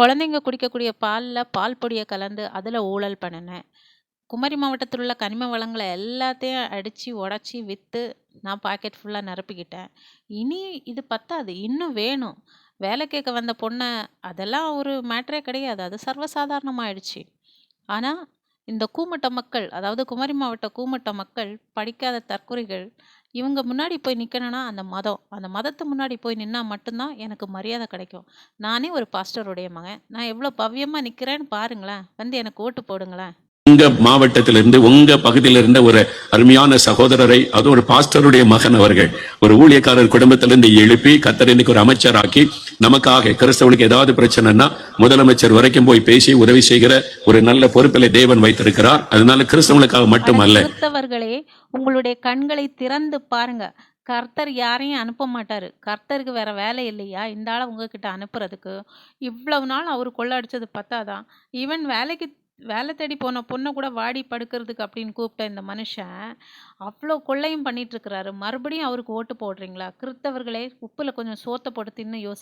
குழந்தைங்க குடிக்கக்கூடிய பாலில் பால் பொடியை கலந்து அதில் ஊழல் பண்ணினேன் குமரி மாவட்டத்தில் உள்ள கனிம வளங்களை எல்லாத்தையும் அடித்து உடச்சி விற்று நான் பாக்கெட் ஃபுல்லாக நிரப்பிக்கிட்டேன். இனி இது பத்தாது. இன்னும் வேணும். வேலை கேட்க வந்த பொண்ணை அதெல்லாம் ஒரு மேட்ரே கிடையாது. அது சர்வசாதாரணமாயிடுச்சு. ஆனால் இந்த கூமட்ட மக்கள், அதாவது குமரி மாவட்ட கூமட்ட மக்கள், படிக்காத தற்கொலைகள் இவங்க முன்னாடி போய் நிற்கணுன்னா அந்த மதம். அந்த மதத்து முன்னாடி போய் நின்னால் மட்டும்தான் எனக்கு மரியாதை கிடைக்கும். நானே ஒரு பாஸ்டருடைய மகன். நான் எவ்வளோ பவ்யமாக நிற்கிறேன்னு பாருங்களேன். வந்து எனக்கு ஓட்டு போடுங்களேன். உங்க மாவட்டத்திலிருந்து உங்க பகுதியில இருந்த ஒரு அருமையான சகோதரரை அது ஒரு பாஸ்டருடைய மகன் அவர்கள் ஒரு ஊழியக்காரர் குடும்பத்திலிருந்து எழுப்பி கத்தர் இன்னைக்கு ஒரு அமைச்சராக்கி நமக்காக கிறிஸ்தவனுக்கு ஏதாவது பிரச்சனைனா முதலமைச்சர் வரைக்கும் போய் பேசி உதவி செய்கிற ஒரு நல்ல பொறுப்பிலை தேவன் வைத்திருக்கிறார் அதனால கிறிஸ்தவனுக்காக மட்டுமல்ல கிறிஸ்தவர்களே, உங்களுடைய கண்களை திறந்து பாருங்க. கர்த்தர் யாரையும் அனுப்ப மாட்டாரு. கர்த்தருக்கு வேற வேலை இல்லையா? இந்த ஆள உங்ககிட்ட அனுப்புறதுக்கு. இவ்வளவு நாள் அவரு கொள்ள அடிச்சது பத்தாதான் ஈவன் வேலைக்கு வேலை தேடி போன பொண்ணை கூட வாடி படுக்கிறதுக்கு அப்படின்னு கூப்பிட்ட இந்த மனுஷன், அவ்வளோ கொள்ளையும் பண்ணிட்டு இருக்கிறாரு. மறுபடியும் அவருக்கு ஓட்டு போடுறீங்களா? கிறித்தவர்களே உப்புல கொஞ்சம் சோத்த போட்டு தின்னு யோசி